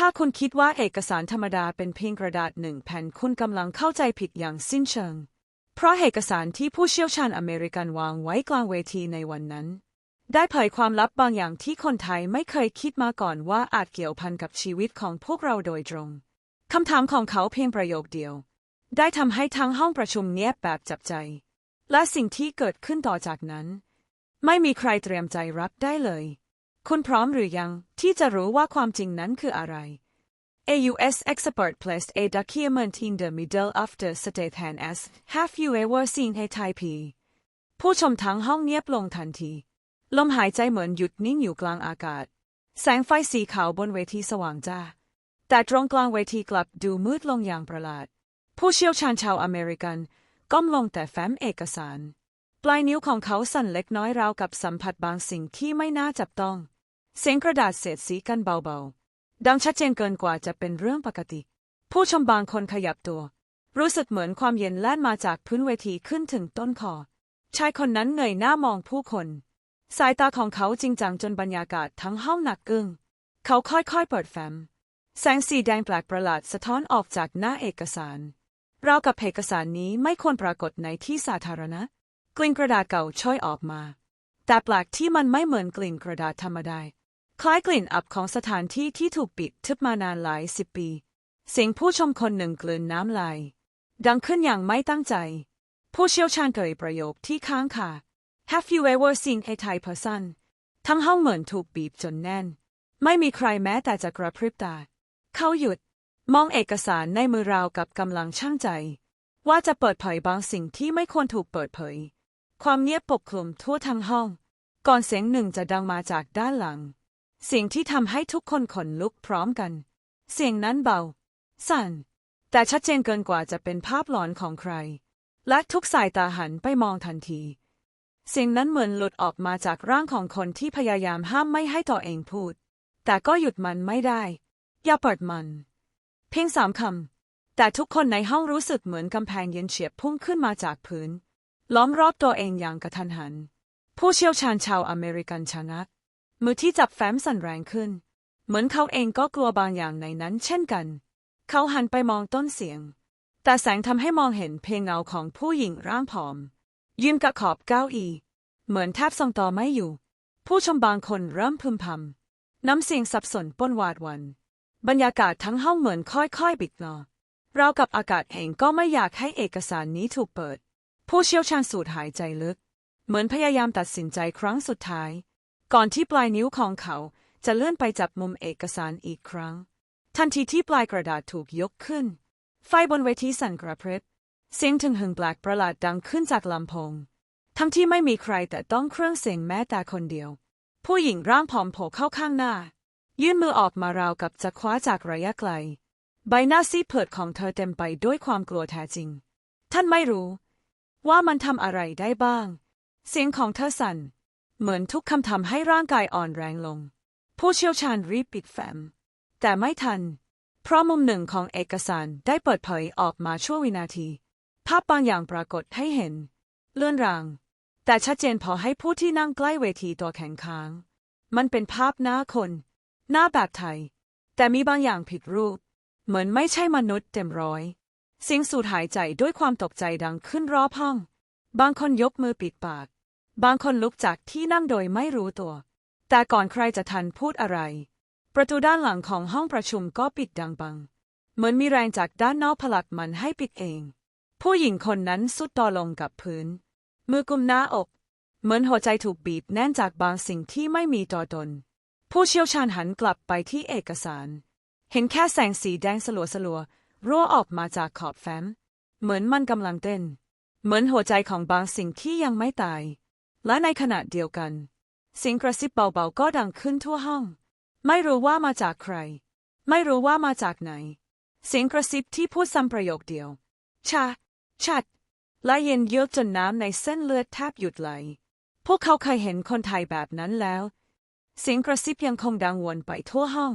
ถ้าคุณคิดว่าเอกสารธรรมดาเป็นเพียงกระดาษหนึ่งแผ่นคุณกำลังเข้าใจผิดอย่างสิ้นเชิง เพราะเอกสารที่ผู้เชี่ยวชาญอเมริกันวางไว้กลางเวทีในวันนั้น ได้เผยความลับบางอย่างที่คนไทยไม่เคยคิดมาก่อนว่าอาจเกี่ยวพันกับชีวิตของพวกเราโดยตรงคำถามของเขาเพียงประโยคเดียว ได้ทำให้ทั้งห้องประชุมเงียบแบบจับใจ และสิ่งที่เกิดขึ้นต่อจากนั้น ไม่มีใครเตรียมใจรับได้เลย คุณพร้อมหรือยังที่จะรู้ว่าความจริงนั้นคืออะไร AUS expert placed a document in the middle of the state hand as have you ever seen a Thai P ผู้ชมทั้งห้องเงียบลงทันที ลมหายใจเหมือนหยุดนิ่งอยู่กลางอากาศ แสงไฟสีขาวบนเวทีสว่างจ้า แต่ตรงกลางเวทีกลับดูมืดลงอย่างประหลาด ผู้เชี่ยวชาญชาวอเมริกันก้มลงแต่แฟ้มเอกสาร ปลายนิ้วของเขาสั่นเล็กน้อยราวกับสัมผัสบางสิ่งที่ไม่น่าจับต้อง เสียงกระดาษเศษสีกันเบาๆ ดังชัดเจนเกินกว่าจะเป็นเรื่องปกติ ผู้ชมบางคนขยับตัว รู้สึกเหมือนความเย็นแล่นมาจากพื้นเวทีขึ้นถึงต้นคอ ชายคนนั้นเงยหน้ามองผู้คน สายตาของเขาจริงจังจนบรรยากาศทั้งห้องหนักกึ้ง เขาค่อยๆเปิดแฟ้มแสงสีแดงแปลกประหลาดสะท้อนออกจากหน้าเอกสารราวกับเอกสารนี้ไม่ควรปรากฏในที่สาธารณะ กลิ่นกระดาษเก่าช่อยออกมา แต่แปลกที่มันไม่เหมือนกลิ่นกระดาษธรรมดา คล้ายกลิ่นอับของสถานที่ที่ถูกปิดทึบมานานหลายสิบปี เสียงผู้ชมคนหนึ่งกลืนน้ำลาย ดังขึ้นอย่างไม่ตั้งใจ ผู้เชี่ยวชาญเอ่ยประโยคที่ค้างคา Have you ever seen a Thai person ทั้งห้องเหมือนถูกบีบจนแน่น ไม่มีใครแม้แต่จะกระพริบตา เขาหยุด มองเอกสารในมือราวกับกำลังช่างใจ ว่าจะเปิดเผยบางสิ่งที่ไม่ควรถูกเปิดเผย ความเงียบปกคลุมทั่วทั้งห้อง ก่อนเสียงหนึ่งจะดังมาจากด้านหลัง เสียงที่ทำให้ทุกคนขนลุกพร้อมกัน เสียงนั้นเบา สั่น แต่ชัดเจนเกินกว่าจะเป็นภาพหลอนของใคร และทุกสายตาหันไปมองทันที เสียงนั้นเหมือนหลุดออกมาจากร่างของคนที่พยายามห้ามไม่ให้ตัวเองพูด แต่ก็หยุดมันไม่ได้ อย่าเปิดมัน เพียงสามคำ แต่ทุกคนในห้องรู้สึกเหมือนกำแพงเย็นเฉียบพุ่งขึ้นมาจากพื้น ล้อมรอบตัวเองอย่างกระทันหัน ผู้เชี่ยวชาญชาวอเมริกันชะงัก มือที่จับแฟ้มสั่นแรงขึ้น เหมือนเขาเองก็กลัวบางอย่างในนั้นเช่นกัน เขาหันไปมองต้นเสียง แต่แสงทำให้มองเห็นเพียงเงาของผู้หญิงร่างผอม ยืนกับขอบเก้าอี้เหมือนแทบทรงตัวไม่อยู่ ผู้ชมบางคนเริ่มพึมพำน้ำเสียงสับสนปนหวาดวัน บรรยากาศทั้งห้องเหมือนค่อยๆ บิดงอรากับอากาศเองก็ไม่อยากให้เอกสารนี้ถูกเปิด ผู้เชี่ยวชาญสูดหายใจลึก เหมือนพยายามตัดสินใจครั้งสุดท้าย ก่อนที่ปลายนิ้วของเขาจะเลื่อนไปจับมุมเอกสารอีกครั้ง ทันทีที่ปลายกระดาษถูกยกขึ้น ไฟบนเวทีสั่นกระพริบเสียงถึงหึงแปลกประหลาดดังขึ้นจากลำโพง ทั้งที่ไม่มีใครแต่ต้องเครื่องเสียงแม้แต่คนเดียว ผู้หญิงร่างผอมโผล่เข้าข้างหน้า ยื่นมือออกมาราวกับจะคว้าจากระยะไกล ใบหน้าซีดเผิดของเธอเต็มไปด้วยความกลัวแท้จริง ท่านไม่รู้ ว่ามันทำอะไรได้บ้าง เสียงของเธอสั่น เหมือนทุกคำทำให้ร่างกายอ่อนแรงลง ผู้เชี่ยวชาญรีบปิดแฟ้มแต่ไม่ทัน เพราะมุมหนึ่งของเอกสารได้เปิดเผยออกมาชั่ววินาที ภาพบางอย่างปรากฏให้เห็น เลื่อนราง แต่ชัดเจนพอให้ผู้ที่นั่งใกล้เวทีตัวแข็งค้าง มันเป็นภาพหน้าคน หน้าแบบไทย แต่มีบางอย่างผิดรูป เหมือนไม่ใช่มนุษย์เต็มร้อยเสียงสูดหายใจด้วยความตกใจดังขึ้นรอบห้อง บางคนยกมือปิดปาก บางคนลุกจากที่นั่งโดยไม่รู้ตัว แต่ก่อนใครจะทันพูดอะไร ประตูด้านหลังของห้องประชุมก็ปิดดังบัง เหมือนมีแรงจากด้านนอกผลักมันให้ปิดเอง ผู้หญิงคนนั้นสุดตัวลงกับพื้น มือกุมหน้าอก เหมือนหัวใจถูกบีบแน่นจากบางสิ่งที่ไม่มีตัวตน ผู้เชี่ยวชาญหันกลับไปที่เอกสาร เห็นแค่แสงสีแดงสลัวสลัวๆรั่วออกมาจากขอบแฟ้ม เหมือนมันกำลังเต้น เหมือนหัวใจของบางสิ่งที่ยังไม่ตาย และในขณะเดียวกัน เสียงกระซิบเบาๆก็ดังขึ้นทั่วห้อง ไม่รู้ว่ามาจากใคร ไม่รู้ว่ามาจากไหน เสียงกระซิบที่พูดซ้ำประโยคเดียว ชา ชัด และเย็นเยือกจนน้ำในเส้นเลือดแทบหยุดไหล พวกเขาเคยเห็นคนไทยแบบนั้นแล้ว เสียงกระซิบยังคงดังวนไปทั่วห้อง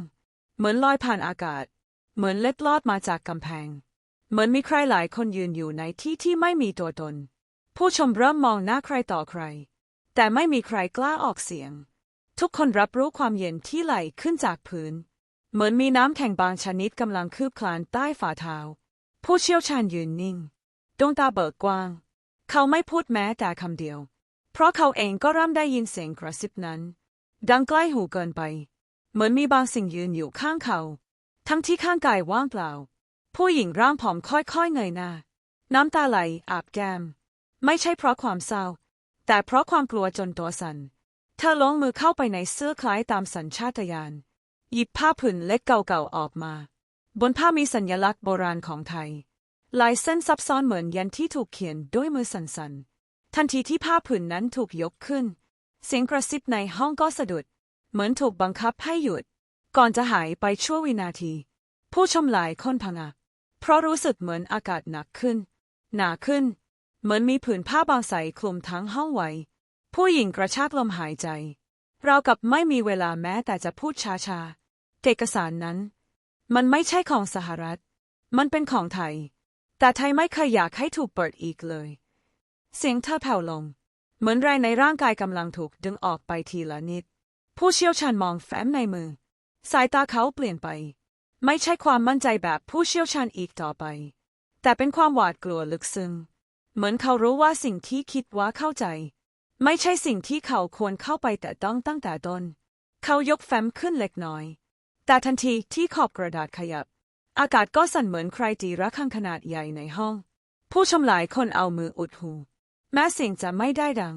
เหมือนลอยผ่านอากาศ เหมือนเล็ดลอดมาจากกำแพง เหมือนมีใครหลายคนยืนอยู่ในที่ที่ไม่มีตัวตน ผู้ชมเริ่มมองหน้าใครต่อใคร แต่ไม่มีใครกล้าออกเสียง ทุกคนรับรู้ความเย็นที่ไหลขึ้นจากพื้น เหมือนมีน้ำแข็งบางชนิดกำลังคืบคลานใต้ฝ่าเท้า ผู้เชี่ยวชาญยืนนิ่ง ดวงตาเบิกกว้าง เขาไม่พูดแม้แต่คำเดียว เพราะเขาเองก็เริ่มได้ยินเสียงกระซิบนั้น ดังใกล้หูเกินไป เหมือนมีบางสิ่งยืนอยู่ข้างเขา ทั้งที่ข้างกายว่างเปล่า ผู้หญิงร่างผอมค่อยๆเงยหน้าน้ำตาไหลอาบแก้ม ไม่ใช่เพราะความเศร้า แต่เพราะความกลัวจนตัวสัน่นเธอลงมือเข้าไปในเสื้อคล้ายตามสัญชาตญาณหยิบผ้าผืนเล็กเก่าๆออกมา บนผ้ามีสัญลักษณ์โบราณของไทย ลายเส้นซับซ้อนเหมือนยันที่ถูกเขียนด้วยมือสั่นๆ ทันทีที่ผ้าผืนนั้นถูกยกขึ้น เสียงกระซิบในห้องก็สะดุด เหมือนถูกบังคับให้หยุด ก่อนจะหายไปชั่ววินาที ผู้ชมหลายคนพังอักเพราะรู้สึกเหมือนอากาศหนักขึ้น หนาขึ้น เหมือนมีผืนผ้าบางใสคลุมทั้งห้องไว้ ผู้หญิงกระชากลมหายใจ เรากับไม่มีเวลาแม้แต่จะพูดช้าๆเอกสารนั้น มันไม่ใช่ของสหรัฐ มันเป็นของไทย แต่ไทยไม่เคยอยากให้ถูกเปิดอีกเลย เสียงเธอแผ่วลง เหมือนแรงในร่างกายกำลังถูกดึงออกไปทีละนิด ผู้เชี่ยวชาญมองแฟ้มในมือ สายตาเขาเปลี่ยนไป ไม่ใช่ความมั่นใจแบบผู้เชี่ยวชาญอีกต่อไป แต่เป็นความหวาดกลัวลึกซึ้ง เหมือนเขารู้ว่าสิ่งที่คิดว่าเข้าใจ ไม่ใช่สิ่งที่เขาควรเข้าไปแต่ต้องตั้งแต่ต้น เขายกแฟ้มขึ้นเล็กน้อย แต่ทันทีที่ขอบกระดาษขยับ อากาศก็สั่นเหมือนใครตีระฆังขนาดใหญ่ในห้อง ผู้ชมหลายคนเอามืออุดหู แม้เสียงจะไม่ได้ดัง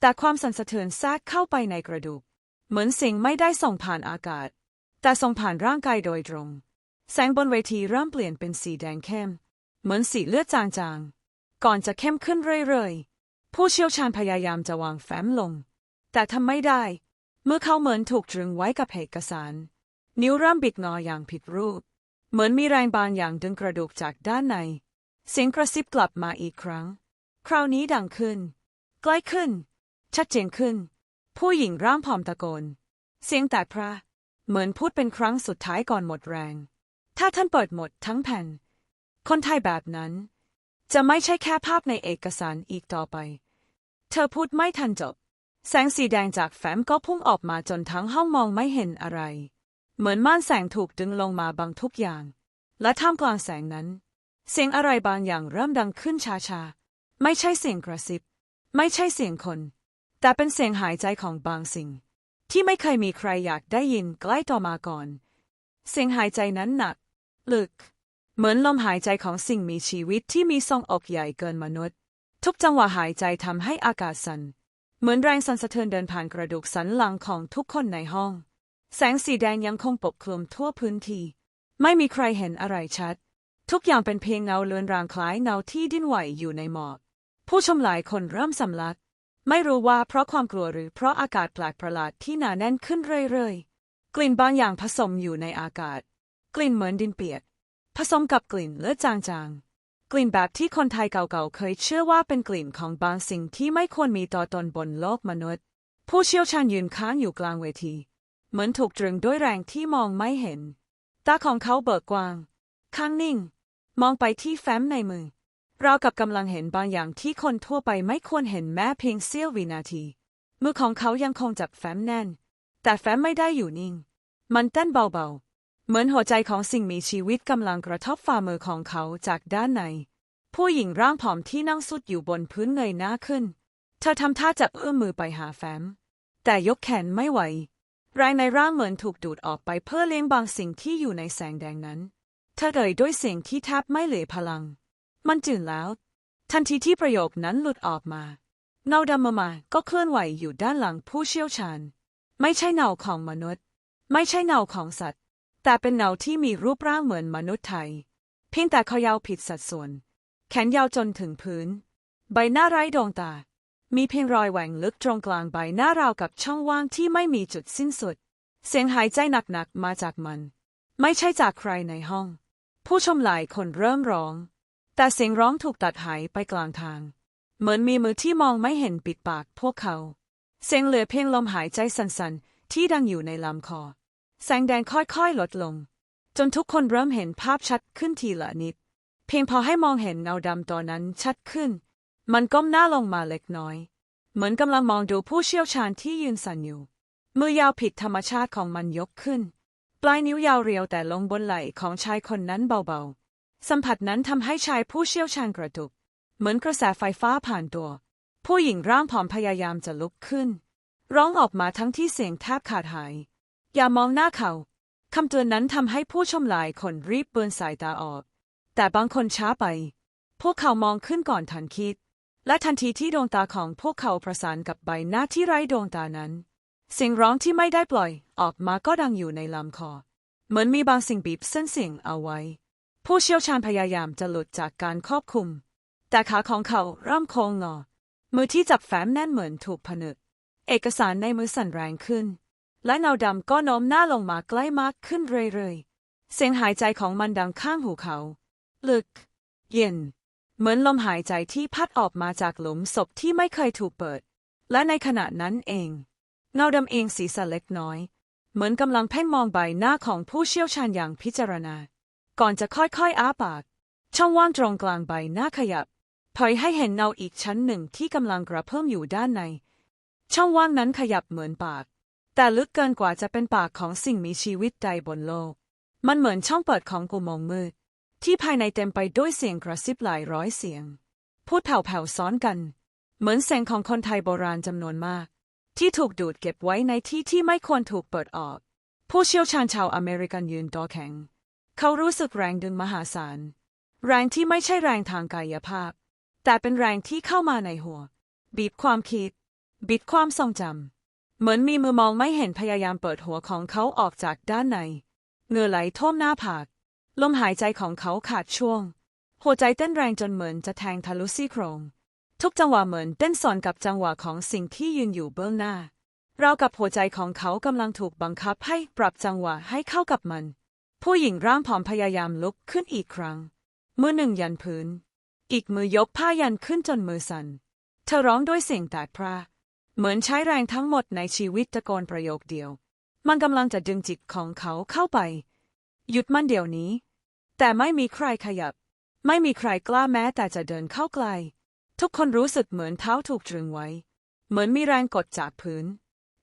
แต่ความสั่นสะเทือนแทรกเข้าไปในกระดูก เหมือนสิ่งไม่ได้ส่งผ่านอากาศ แต่ส่งผ่านร่างกายโดยตรง แสงบนเวทีเริ่มเปลี่ยนเป็นสีแดงเข้ม เหมือนสีเลือดจางๆ ก่อนจะเข้มขึ้นเรื่อยๆ ผู้เชี่ยวชาญพยายามจะวางแฟ้มลง แต่ทำไม่ได้ เมื่อเขาเหมือนถูกตรึงไว้กับเอกสาร นิ้วเริ่มบิดงออย่างผิดรูป เหมือนมีแรงบางอย่างดึงกระดูกจากด้านใน เสียงกระซิบกลับมาอีกครั้ง คราวนี้ดังขึ้น ใกล้ขึ้น ชัดเจนขึ้น ผู้หญิงร่างผอมตะโกน เสียงแตกพระ เหมือนพูดเป็นครั้งสุดท้ายก่อนหมดแรง ถ้าท่านเปิดหมดทั้งแผ่น คนไทยแบบนั้น จะไม่ใช่แค่ภาพในเอกสารอีกต่อไป เธอพูดไม่ทันจบ แสงสีแดงจากแฟ้มก็พุ่งออกมาจนทั้งห้องมองไม่เห็นอะไร เหมือนม่านแสงถูกดึงลงมาบังทุกอย่าง และท่ามกลางแสงนั้น เสียงอะไรบางอย่างเริ่มดังขึ้นช้าๆ ไม่ใช่เสียงกระซิบ ไม่ใช่เสียงคน แต่เป็นเสียงหายใจของบางสิ่ง ที่ไม่เคยมีใครอยากได้ยินใกล้ต่อมาก่อน เสียงหายใจนั้นหนัก ลึก เหมือนลมหายใจของสิ่งมีชีวิตที่มีทรงอกใหญ่เกินมนุษย์ ทุกจังหวะหายใจทำให้อากาศสั่น เหมือนแรงสั่นสะเทือนเดินผ่านกระดูกสันหลังของทุกคนในห้อง แสงสีแดงยังคงปกคลุมทั่วพื้นที่ ไม่มีใครเห็นอะไรชัด ทุกอย่างเป็นเพียงเงาเลือนรางคล้ายเงาที่ดิ้นไหวอยู่ในหมอก ผู้ชมหลายคนเริ่มสำลัก ไม่รู้ว่าเพราะความกลัวหรือเพราะอากาศแปลกประหลาดที่หนาแน่นขึ้นเรื่อยๆ กลิ่นบางอย่างผสมอยู่ในอากาศ กลิ่นเหมือนดินเปียก ผสมกับกลิ่นเลือดจางๆ กลิ่นแบบที่คนไทยเก่าๆ เคยเชื่อว่าเป็นกลิ่นของบางสิ่งที่ไม่ควรมีต่อตนบนโลกมนุษย์ ผู้เชี่ยวชาญยืนค้างอยู่กลางเวที เหมือนถูกตรึงด้วยแรงที่มองไม่เห็น ตาของเขาเบิกกว้าง ข้างนิ่ง มองไปที่แฟ้มในมือ เรากับกำลังเห็นบางอย่างที่คนทั่วไปไม่ควรเห็นแม้เพียงเสี้ยววินาที มือของเขายังคงจับแฟ้มแน่น แต่แฟ้มไม่ได้อยู่นิ่ง มันเต้นเบาๆ เหมือนหัวใจของสิ่งมีชีวิตกำลังกระทบฝ่ามือของเขาจากด้านใน ผู้หญิงร่างผอมที่นั่งสุดอยู่บนพื้นเงยหน้าขึ้น เธอทำท่าจะเอื้อมมือไปหาแฟ้ม แต่ยกแขนไม่ไหวแรงในร่างเหมือนถูกดูดออกไปเพื่อเลี้ยงบางสิ่งที่อยู่ในแสงแดงนั้น เธอเอ่ยด้วยเสียงที่แทบไม่เหลือพลัง มันจืดแล้ว ทันทีที่ประโยคนั้นหลุดออกมาเงาดำมามาก็เคลื่อนไหวอยู่ด้านหลังผู้เชี่ยวชาญ ไม่ใช่เงาของมนุษย์ ไม่ใช่เงาของสัตว์ แต่เป็นเงาที่มีรูปร่างเหมือนมนุษย์ไทย เพียงแต่เขายาวผิดสัดส่วน แขนยาวจนถึงพื้น ใบหน้าไร้ดวงตา มีเพียงรอยแหว่งลึกตรงกลางใบหน้าราวกับช่องว่างที่ไม่มีจุดสิ้นสุด เสียงหายใจหนักๆมาจากมัน ไม่ใช่จากใครในห้อง ผู้ชมหลายคนเริ่มร้อง แต่เสียงร้องถูกตัดหายไปกลางทาง เหมือนมีมือที่มองไม่เห็นปิดปากพวกเขา เสียงเหลือเพียงลมหายใจสั่นๆ ที่ดังอยู่ในลำคอ แสงแดงค่อยๆ ลดลง จนทุกคนเริ่มเห็นภาพชัดขึ้นทีละนิด เพียงพอให้มองเห็นเงาดำตัวนั้นชัดขึ้น มันก้มหน้าลงมาเล็กน้อย เหมือนกำลังมองดูผู้เชี่ยวชาญที่ยืนสั่นอยู่ มือยาวผิดธรรมชาติของมันยกขึ้น ปลายนิ้วยาวเรียวแต่ลงบนไหล่ของชายคนนั้นเบาๆ สัมผัสนั้นทำให้ชายผู้เชี่ยวชาญกระตุก เหมือนกระแสไฟฟ้าผ่านตัว ผู้หญิงร่างผอมพยายามจะลุกขึ้น ร้องออกมาทั้งที่เสียงแทบขาดหาย อย่ามองหน้าเขาคำเตือนนั้นทำให้ผู้ชมหลายคนรีบเบือนสายตาออก แต่บางคนช้าไป พวกเขามองขึ้นก่อนทันคิด และทันทีที่ดวงตาของพวกเขาประสานกับใบหน้าที่ไร้ดวงตานั้น เสียงร้องที่ไม่ได้ปล่อย ออกมาก็ดังอยู่ในลำคอ เหมือนมีบางสิ่งบีบเส้นเสียงเอาไว้ ผู้เชี่ยวชาญพยายามจะหลุดจากการควบคุม แต่ขาของเขาเริ่มโค้งงอ มือที่จับแฟ้มแน่นเหมือนถูกผนึก เอกสารในมือสั่นแรงขึ้น และเงาดำก็โน้มหน้าลงมาใกล้มากขึ้นเรื่อยๆ เสียงหายใจของมันดังข้างหูเขา ลึก เย็น เหมือนลมหายใจที่พัดออกมาจากหลุมศพที่ไม่เคยถูกเปิด และในขณะนั้นเอง เงาดำเองศีรษะเล็กน้อย เหมือนกำลังเพ่งมองใบหน้าของผู้เชี่ยวชาญอย่างพิจารณา ก่อนจะค่อยๆอ้าปาก ช่องว่างตรงกลางใบหน้าขยับเผยให้เห็นเงาอีกชั้นหนึ่งที่กำลังกระเพิ่มอยู่ด้านใน ช่องว่างนั้นขยับเหมือนปาก แต่ลึกเกินกว่าจะเป็นปากของสิ่งมีชีวิตใดบนโลก มันเหมือนช่องเปิดของกุมงมืด ที่ภายในเต็มไปด้วยเสียงกระซิบหลายร้อยเสียง พูดแผ่วๆซ้อนกัน เหมือนเสียงของคนไทยโบราณจำนวนมาก ที่ถูกดูดเก็บไว้ในที่ที่ไม่ควรถูกเปิดออก ผู้เชี่ยวชาญชาวอเมริกันยืนตัวแข็ง เขารู้สึกแรงดึงมหาศาล แรงที่ไม่ใช่แรงทางกายภาพ แต่เป็นแรงที่เข้ามาในหัว บีบความคิด บิดความทรงจำ เหมือนมีมือมองไม่เห็นพยายามเปิดหัวของเขาออกจากด้านในเหงื่อไหลท่วมหน้าผาก ลมหายใจของเขาขาดช่วง หัวใจเต้นแรงจนเหมือนจะแทงทะลุซี่โครง ทุกจังหวะเหมือนเต้นสอนกับจังหวะของสิ่งที่ยืนอยู่เบื้องหน้า เรากับหัวใจของเขากำลังถูกบังคับให้ปรับจังหวะให้เข้ากับมัน ผู้หญิงร่างผอมพยายามลุกขึ้นอีกครั้ง มือหนึ่งยันพื้น อีกมือยกผ้ายันขึ้นจนมือสั่น เธอร้องด้วยเสียงแตกพร่า เหมือนใช้แรงทั้งหมดในชีวิตตะโกนประโยคเดียว มันกำลังจะดึงจิตของเขาเข้าไป หยุดมันเดี๋ยวนี้ แต่ไม่มีใครขยับ ไม่มีใครกล้าแม้แต่จะเดินเข้าใกล้ทุกคนรู้สึกเหมือนเท้าถูกตรึงไว้ เหมือนมีแรงกดจากพื้น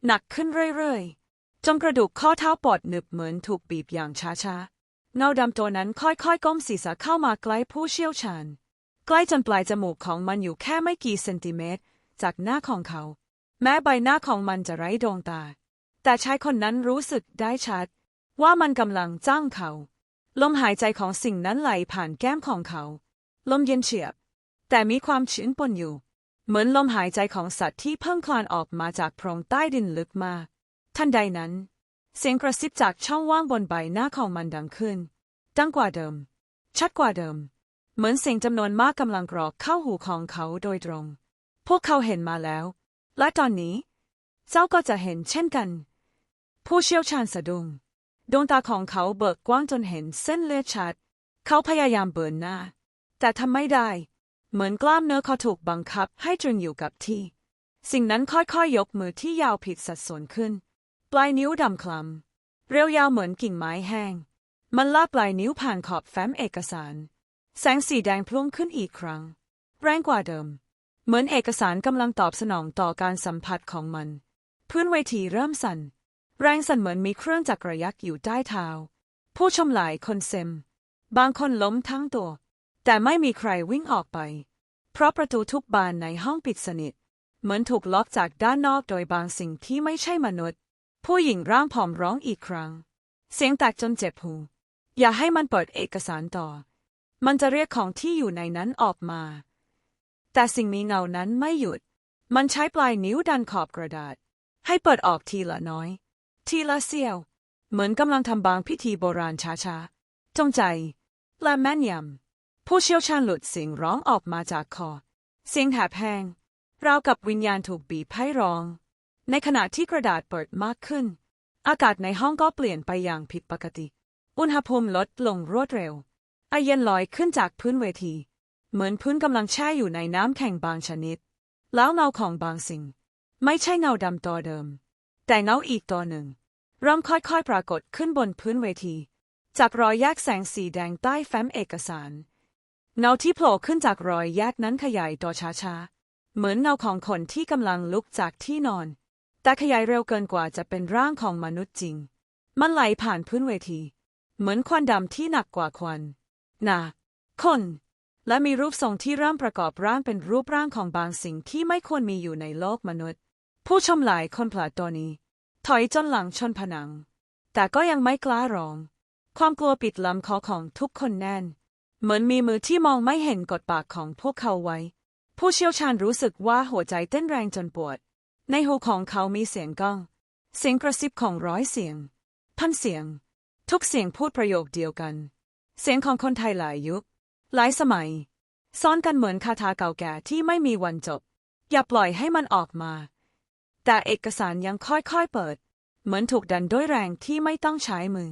หนักขึ้นเรื่อยๆจนกระดูกข้อเท้าปอดหนึบเหมือนถูกบีบอย่างช้าๆเงาดำตัวนั้นค่อยๆก้มศีรษะเข้ามาใกล้ผู้เชี่ยวชาญ ใกล้จนปลายจมูกของมันอยู่แค่ไม่กี่เซนติเมตร จากหน้าของเขา แม้ใบหน้าของมันจะไร้ดวงตา แต่ชายคนนั้นรู้สึกได้ชัด ว่ามันกำลังจ้างเขา ลมหายใจของสิ่งนั้นไหลผ่านแก้มของเขา ลมเย็นเฉียบ แต่มีความชื้นปนอยู่ เหมือนลมหายใจของสัตว์ที่เพิ่งคลานออกมาจากโพรงใต้ดินลึกมากทันใดนั้น เสียงกระซิบจากช่องว่างบนใบหน้าของมันดังขึ้น ดังกว่าเดิม ชัดกว่าเดิม เหมือนเสียงจำนวนมากกำลังกรอกเข้าหูของเขาโดยตรง พวกเขาเห็นมาแล้ว และตอนนี้ เจ้าก็จะเห็นเช่นกัน ผู้เชี่ยวชาญสะดุ้งดวงตาของเขาเบิกกว้างจนเห็นเส้นเลือดชัด เขาพยายามเบินหน้า แต่ทำไม่ได้ เหมือนกล้ามเนื้อเขาถูกบังคับให้ตรึงอยู่กับที่ สิ่งนั้นค่อยๆยกมือที่ยาวผิดสัดส่วนขึ้น ปลายนิ้วดำคล้ำเรียวยาวเหมือนกิ่งไม้แห้ง มันลากปลายนิ้วผ่านขอบแฟ้มเอกสาร แสงสีแดงพุ่งขึ้นอีกครั้ง แรงกว่าเดิม เหมือนเอกสารกำลังตอบสนองต่อการสัมผัสของมัน พื้นเวทีเริ่มสั่น แรงสั่นเหมือนมีเครื่องจักรยักษ์อยู่ใต้เท้า ผู้ชมหลายคนเซม บางคนล้มทั้งตัว แต่ไม่มีใครวิ่งออกไป เพราะประตูทุกบานในห้องปิดสนิท เหมือนถูกล็อกจากด้านนอกโดยบางสิ่งที่ไม่ใช่มนุษย์ ผู้หญิงร่างผอมร้องอีกครั้ง เสียงแตกจนเจ็บหู อย่าให้มันเปิดเอกสารต่อ มันจะเรียกของที่อยู่ในนั้นออกมา แต่สิ่งมีเงานั้นไม่หยุด มันใช้ปลายนิ้วดันขอบกระดาษ ให้เปิดออกทีละน้อย ทีละเสี้ยว เหมือนกำลังทำบางพิธีโบราณช้าๆ จงใจ และแม่นยำผู้เชี่ยวชาญหลุดเสียงร้องออกมาจากคอ เสียงแหบแห้งราวกับวิญญาณถูกบีบให้ร้อง ในขณะที่กระดาษเปิดมากขึ้น อากาศในห้องก็เปลี่ยนไปอย่างผิดปกติ อุณหภูมิลดลงรวดเร็วไอเย็นลอยขึ้นจากพื้นเวที เหมือนพื้นกำลังแช่อยู่ในน้ำแข็งบางชนิด แล้วเงาของบางสิ่ง ไม่ใช่เงาดำตัวเดิม แต่เงาอีกตัวหนึ่งเริ่มค่อยๆปรากฏขึ้นบนพื้นเวที จากรอยแยกแสงสีแดงใต้แฟ้มเอกสาร เงาที่โผล่ขึ้นจากรอยแยกนั้นขยายตัวช้าๆ เหมือนเงาของคนที่กำลังลุกจากที่นอน แต่ขยายเร็วเกินกว่าจะเป็นร่างของมนุษย์จริง มันไหลผ่านพื้นเวที เหมือนควันดำที่หนักกว่าควันหนาคน และมีรูปทรงที่เริ่มประกอบร่างเป็นรูปร่างของบางสิ่งที่ไม่ควรมีอยู่ในโลกมนุษย์ ผู้ชมหลายคนพลาดตัวนี้ ถอยจนหลังชนผนัง แต่ก็ยังไม่กล้าร้อง ความกลัวปิดลำคอของทุกคนแน่น เหมือนมีมือที่มองไม่เห็นกดปากของพวกเขาไว้ ผู้เชี่ยวชาญรู้สึกว่าหัวใจเต้นแรงจนปวด ในหูของเขามีเสียงก้อง เสียงกระซิบของร้อยเสียง พันเสียง ทุกเสียงพูดประโยคเดียวกัน เสียงของคนไทยหลายยุค หลายสมัย ซ้อนกันเหมือนคาถาเก่าแก่ที่ไม่มีวันจบ อย่าปล่อยให้มันออกมา แต่เอกสารยังค่อยๆเปิด เหมือนถูกดันด้วยแรงที่ไม่ต้องใช้มือ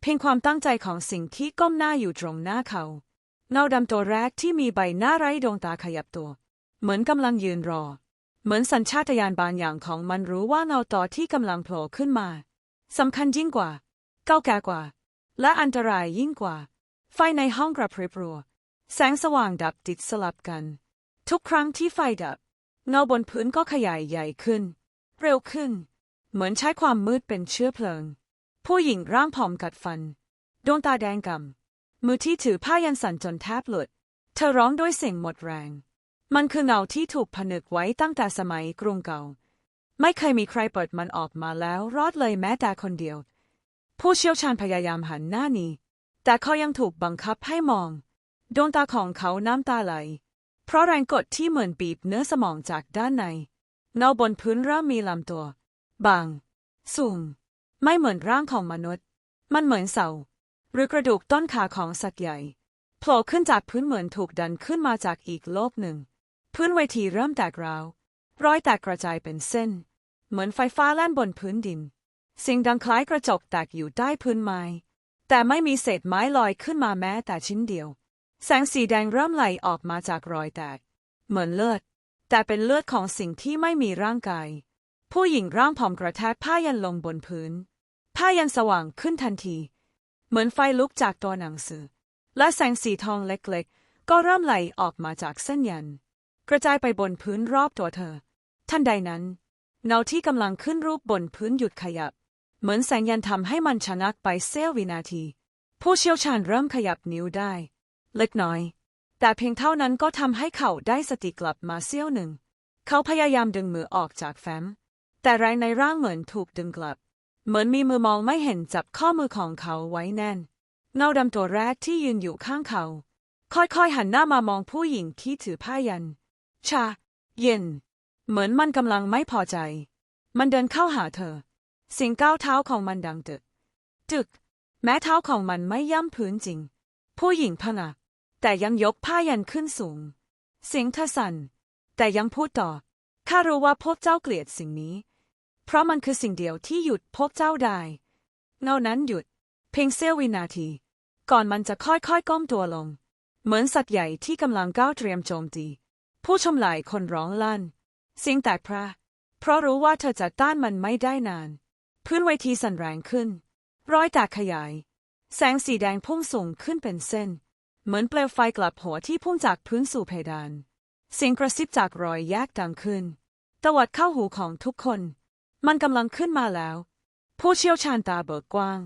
เพียงความตั้งใจของสิ่งที่ก้มหน้าอยู่ตรงหน้าเขาเงาดำตัวแรกที่มีใบหน้าไร้ดวงตาขยับตัว เหมือนกำลังยืนรอ เหมือนสัญชาตญาณบางอย่างของมันรู้ว่าเงาต่อที่กำลังโผล่ขึ้นมาสำคัญยิ่งกว่า เก้าแก่กว่า และอันตรายยิ่งกว่า ไฟในห้องกระพริบรัว แสงสว่างดับติดสลับกัน ทุกครั้งที่ไฟดับ เงาบนพื้นก็ขยายใหญ่ขึ้น เร็วขึ้น เหมือนใช้ความมืดเป็นเชื้อเพลิง ผู้หญิงร่างผอมกัดฟัน ดวงตาแดงกำมือที่ถือผ้ายันสั่นจนแทบหลุด เธอร้องด้วยเสียงหมดแรง มันคือเงาที่ถูกผนึกไว้ตั้งแต่สมัยกรุงเก่า ไม่เคยมีใครเปิดมันออกมาแล้วรอดเลยแม้แต่คนเดียว ผู้เชี่ยวชาญพยายามหันหน้านีแต่เขายังถูกบังคับให้มอง ดวงตาของเขาน้ำตาไหล เพราะแรงกดที่เหมือนบีบเนื้อสมองจากด้านในเงาบนพื้นเริ่มมีลำตัว บาง สูง ไม่เหมือนร่างของมนุษย์ มันเหมือนเสา หรือกระดูกต้นขาของสัตว์ใหญ่โผล่ขึ้นจากพื้นเหมือนถูกดันขึ้นมาจากอีกโลกหนึ่ง พื้นเวทีเริ่มแตกร้าว รอยแตกกระจายเป็นเส้น เหมือนไฟฟ้าแล่นบนพื้นดิน สิ่งดังคล้ายกระจกแตกอยู่ใต้พื้นไม้ แต่ไม่มีเศษไม้ลอยขึ้นมาแม้แต่ชิ้นเดียว แสงสีแดงเริ่มไหลออกมาจากรอยแตก เหมือนเลือด แต่เป็นเลือดของสิ่งที่ไม่มีร่างกาย ผู้หญิงร่างผอมกระแทกผ้ายันลงบนพื้น ผ้ายันสว่างขึ้นทันที เหมือนไฟลุกจากตัวหนังสือ และแสงสีทองเล็กๆ ก็เริ่มไหลออกมาจากเส้นยัน กระจายไปบนพื้นรอบตัวเธอ ทันใดนั้น เงาที่กำลังขึ้นรูปบนพื้นหยุดขยับ เหมือนแสงยันทำให้มันชะงักไปเสี้ยววินาที ผู้เชี่ยวชาญเริ่มขยับนิ้วได้ เล็กน้อย แต่เพียงเท่านั้นก็ทำให้เขาได้สติกลับมาเสี้ยวหนึ่ง เขาพยายามดึงมือออกจากแฟ้ม แต่แรงในร่างเหมือนถูกดึงกลับ เหมือนมีมือมองไม่เห็นจับข้อมือของเขาไว้แน่น เงาดำตัวแรกที่ยืนอยู่ข้างเขา ค่อยๆหันหน้ามามองผู้หญิงที่ถือผ้ายัน ชา เย็น เหมือนมันกำลังไม่พอใจ มันเดินเข้าหาเธอ เสียงก้าวเท้าของมันดังตึกจึก แม้เท้าของมันไม่ย่ำพื้นจริง ผู้หญิงพนัก แต่ยังยกผ้ายันขึ้นสูงสียงเธอสั่นแต่ยังพูดต่อ ข้ารู้ว่าพวกเจ้าเกลียดสิ่งนี้ เพราะมันคือสิ่งเดียวที่หยุดพวกเจ้าได้ เงานั้นหยุด เพียงเสี้ยววินาที ก่อนมันจะค่อยๆก้มตัวลง เหมือนสัตว์ใหญ่ที่กำลังก้าวเตรียมโจมตี ผู้ชมหลายคนร้องลั่นสียงแตกพระ เพราะรู้ว่าเธอจะต้านมันไม่ได้นาน พื้นเวทีสั่นแรงขึ้นรอยแตกขยาย แสงสีแดงพุ่งสูงขึ้นเป็นเส้น เหมือนเปลวไฟกลับหัวที่พุ่งจากพื้นสู่เพดาน เสียงกระซิบจากรอยแยกดังขึ้น ตวัดเข้าหูของทุกคน มันกำลังขึ้นมาแล้ว ผู้เชี่ยวชาญตาเบิกกว้าง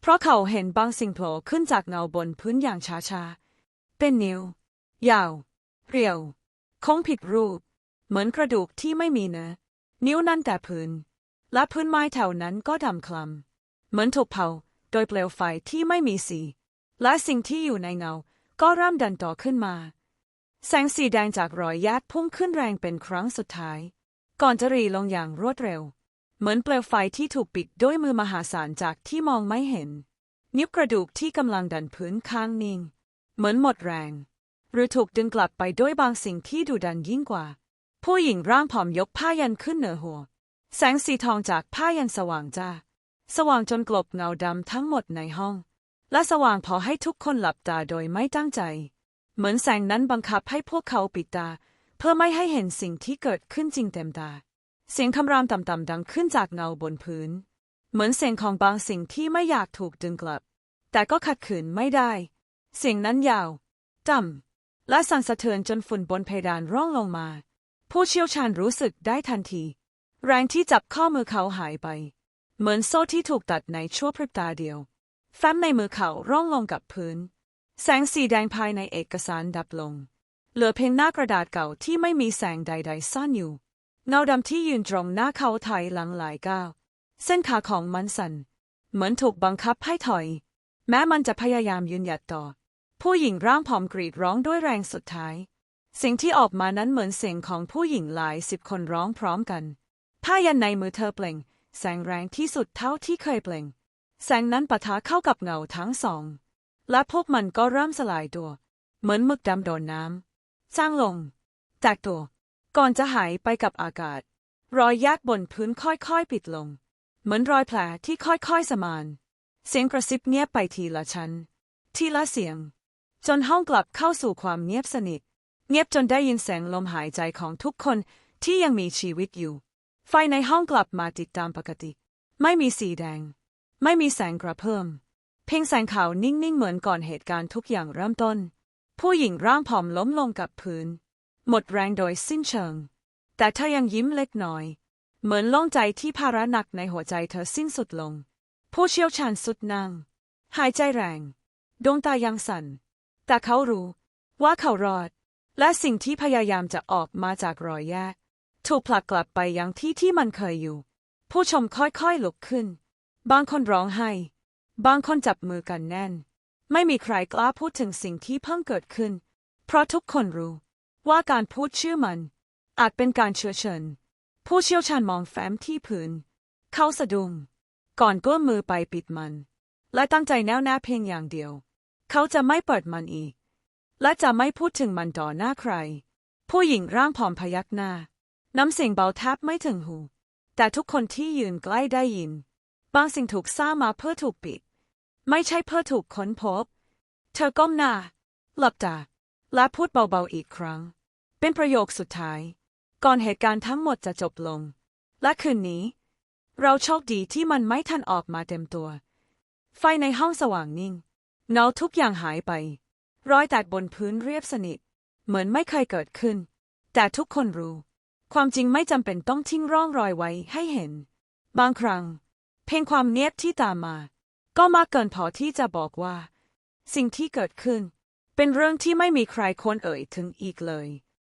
เพราะเขาเห็นบางสิ่งโผล่ขึ้นจากเงาบนพื้นอย่างช้าๆ เป็นนิ้ว ยาว เรียวคงผิดรูป เหมือนกระดูกที่ไม่มีเนื้อนิ้วนั่นแต่พื้น และพื้นไม้แถวนั้นก็ดำคล้ำเหมือนถูกเผาโดยเปลวไฟที่ไม่มีสี และสิ่งที่อยู่ในเงา ก็เริ่มดันต่อขึ้นมา แสงสีแดงจากรอยแยกพุ่งขึ้นแรงเป็นครั้งสุดท้าย ก่อนจะรีลงอย่างรวดเร็ว เหมือนเปลวไฟที่ถูกปิดด้วยมือมหาศาลจากที่มองไม่เห็น นิ้วกระดูกที่กำลังดันพื้นข้างนิ่ง เหมือนหมดแรง หรือถูกดึงกลับไปด้วยบางสิ่งที่ดุดันยิ่งกว่า ผู้หญิงร่างผอมยกผ้ายันขึ้นเหนือหัว แสงสีทองจากผ้ายันสว่างจ้าสว่างจนกลบเงาดำทั้งหมดในห้อง และสว่างพอให้ทุกคนหลับตาโดยไม่ตั้งใจ เหมือนแสงนั้นบังคับให้พวกเขาปิดตา เพื่อไม่ให้เห็นสิ่งที่เกิดขึ้นจริงเต็มตา เสียงคำรามต่ำๆดังขึ้นจากเงาบนพื้น เหมือนเสียงของบางสิ่งที่ไม่อยากถูกดึงกลับ แต่ก็ขัดขืนไม่ได้ เสียงนั้นยาวต่ำและสั่นสะเทือนจนฝุ่นบนเพดานร่องลงมา ผู้เชี่ยวชาญรู้สึกได้ทันที แรงที่จับข้อมือเขาหายไป เหมือนโซ่ที่ถูกตัดในชั่วพริบตาเดียว ฟ้มในมือเขาร่องลงกับพื้น แสงสีแดงภายในเอกสารดับลง เหลือเพียงหน้ากระดาษเก่าที่ไม่มีแสงใด ๆ ซ่อนอยู่ เงาดำที่ยืนตรงหน้าเขาถอยหลังหลายก้าว เส้นขาของมันสั่น เหมือนถูกบังคับให้ถอย แม้มันจะพยายามยืนหยัดต่อ ผู้หญิงร่างผอมกรีดร้องด้วยแรงสุดท้ายสิ่งที่ออกมานั้นเหมือนเสียงของผู้หญิงหลายสิบคนร้องพร้อมกัน ผ้ายันในมือเธอเปล่ง แสงแรงที่สุดเท่าที่เคยเปล่ง แสงนั้นปะทะเข้ากับเงาทั้งสอง และพวกมันก็เริ่มสลายตัว เหมือนมึกดำโดนน้ำจางลงแตกตัว ก่อนจะหายไปกับอากาศ รอยแยกบนพื้นค่อยๆปิดลง เหมือนรอยแผลที่ค่อยๆสมาน เสียงกระซิบเงียบไปทีละชั้น ทีละเสียง จนห้องกลับเข้าสู่ความเงียบสนิท เงียบจนได้ยินเสียงลมหายใจของทุกคนที่ยังมีชีวิตอยู่ ไฟในห้องกลับมาติดตามปกติ ไม่มีสีแดง ไม่มีแสงกระเพิ่ม เพียงแสงขาวนิ่งๆ เหมือนก่อนเหตุการณ์ทุกอย่างเริ่มต้น ผู้หญิงร่างผอมล้มลงกับพื้น หมดแรงโดยสิ้นเชิง แต่เธอยังยิ้มเล็กน้อย เหมือนโล่งใจที่ภาระหนักในหัวใจเธอสิ้นสุดลง ผู้เชี่ยวชาญสุดนั่ง หายใจแรง ดวงตายังสั่น แต่เขารู้ ว่าเขารอด และสิ่งที่พยายามจะออกมาจากรอยแยกถูกผลักกลับไปยังที่ที่มันเคยอยู่ ผู้ชมค่อยๆลุกขึ้น บางคนร้องไห้ บางคนจับมือกันแน่น ไม่มีใครกล้าพูดถึงสิ่งที่เพิ่งเกิดขึ้น เพราะทุกคนรู้ว่าการพูดชื่อมัน อาจเป็นการเชื้อเชิญ ผู้เชี่ยวชาญมองแฟ้มที่พื้นเขาสะดุ้งก่อนก้มมือไปปิดมัน และตั้งใจแน่วแน่เพียงอย่างเดียว เขาจะไม่เปิดมันอีก และจะไม่พูดถึงมันต่อหน้าใคร ผู้หญิงร่างผอมพยักหน้า น้ำเสียงเบาแทบไม่ถึงหู แต่ทุกคนที่ยืนใกล้ได้ยิน บางสิ่งถูกสร้างมาเพื่อถูกปิด ไม่ใช่เพื่อถูกค้นพบ เธอก้มหน้า หลับตา และพูดเบาๆอีกครั้ง เป็นประโยคสุดท้าย ก่อนเหตุการณ์ทั้งหมดจะจบลง และคืนนี้ เราโชคดีที่มันไม่ทันออกมาเต็มตัว ไฟในห้องสว่างนิ่งเงาทุกอย่างหายไป รอยแตกบนพื้นเรียบสนิท เหมือนไม่เคยเกิดขึ้น แต่ทุกคนรู้ ความจริงไม่จำเป็นต้องทิ้งร่องรอยไว้ให้เห็น บางครั้ง พียงความเงียบที่ตามมา ก็มากเกินพอที่จะบอกว่า สิ่งที่เกิดขึ้น เป็นเรื่องที่ไม่มีใครควรเอ่ยถึงอีกเลย